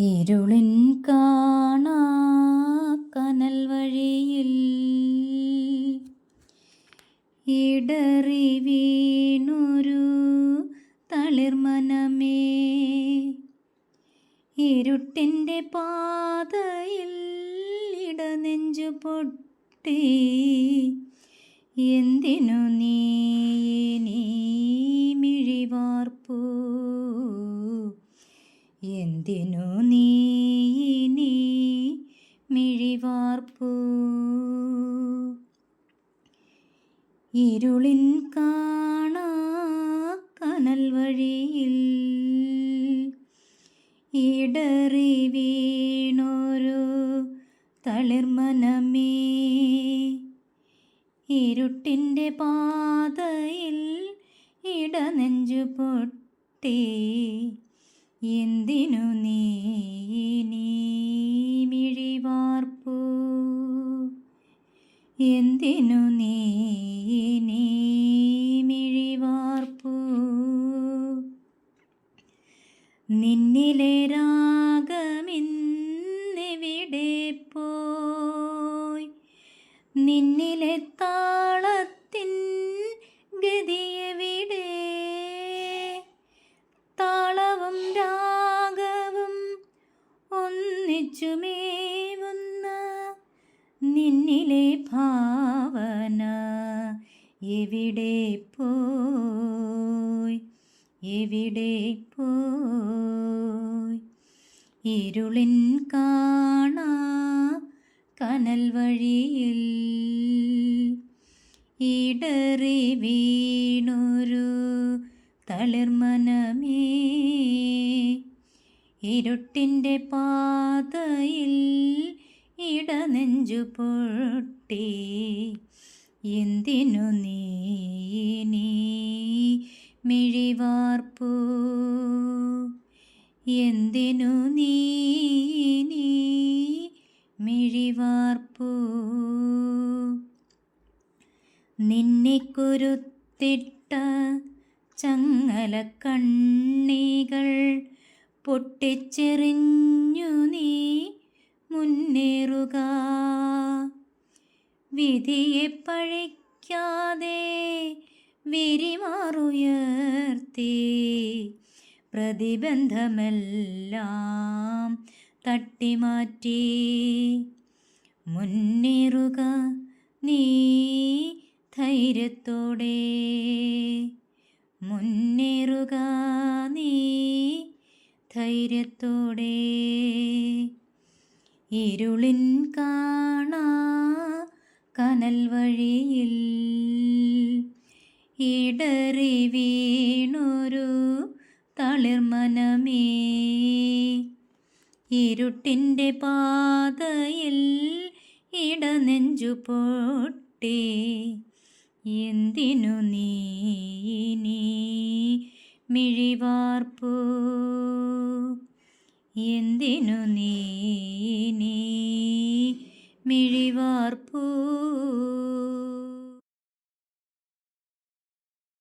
ഇരുളിൻ കാണാ കനൽ വഴിയിൽ. ഇടറി വീണൊരു തളിർമനമേ ഇരുട്ടിന്റെ പാതയിൽ ഇടനെഞ്ചു പൊട്ടി. എന്തിനു നീ നീ മിഴിവാർപ്പൂ? എന്തിനു നീ മിഴിവാർപ്പൂ? ഇരുളിൻ കാണാ കനൽ വഴിയിൽ ഇടറി വീണൊരു തളിർമനമേ ഇരുട്ടിന്റെ പാതയിൽ ഇടനെഞ്ചു പൊട്ടി എന്തിനു നീ നീമിഴിവാർപ്പു എന്തിനു നീ നീമിഴിവാർപ്പു നിന്നിലെ രാഗമിന്നിവിടെ പോയി. നിന്നിലെ ഒന്നിച്ചുമേവുന്ന നിന്നിലെ ഭാവന എവിടെ പോയി? എവിടെ പോയി? ഇരുളിൻ കാണാ കനൽ വഴിയിൽ ഇടറി വീണൊരു തളിർമനമേ ഇരുട്ടിന്റെ പാതയിൽ ഇടനെഞ്ചു പൊട്ടി. എന്തിനു നീ മിഴിവാർപ്പു? എന്തിനു നീ മിഴിവാർപ്പൂ? നിന്നെ കുരുത്തിട്ട ചങ്ങല കണ്ണികൾ പൊട്ടിച്ചെറിഞ്ഞു നീ മുന്നേറുക. വിധിയെ പഴിക്കാതെ വിരിമാറുയർത്തി പ്രതിബന്ധമെല്ലാം തട്ടിമാറ്റി. മുന്നേറുക നീ ധൈര്യത്തോടെ. മുന്നേറുക നീ ധൈര്യത്തോടെ ഇരുളിൻ കാണാ കനൽ വഴിയിൽ ഇടറി വീണൊരു തളിർമനമേ ഇരുട്ടിന്റെ പാതയിൽ ഇടനെഞ്ചു പൊട്ടി. എന്തിനു നീ മിഴിവാർപ്പൂ. എന്തിനു നീ നീ മിഴിവാർപ്പൂ?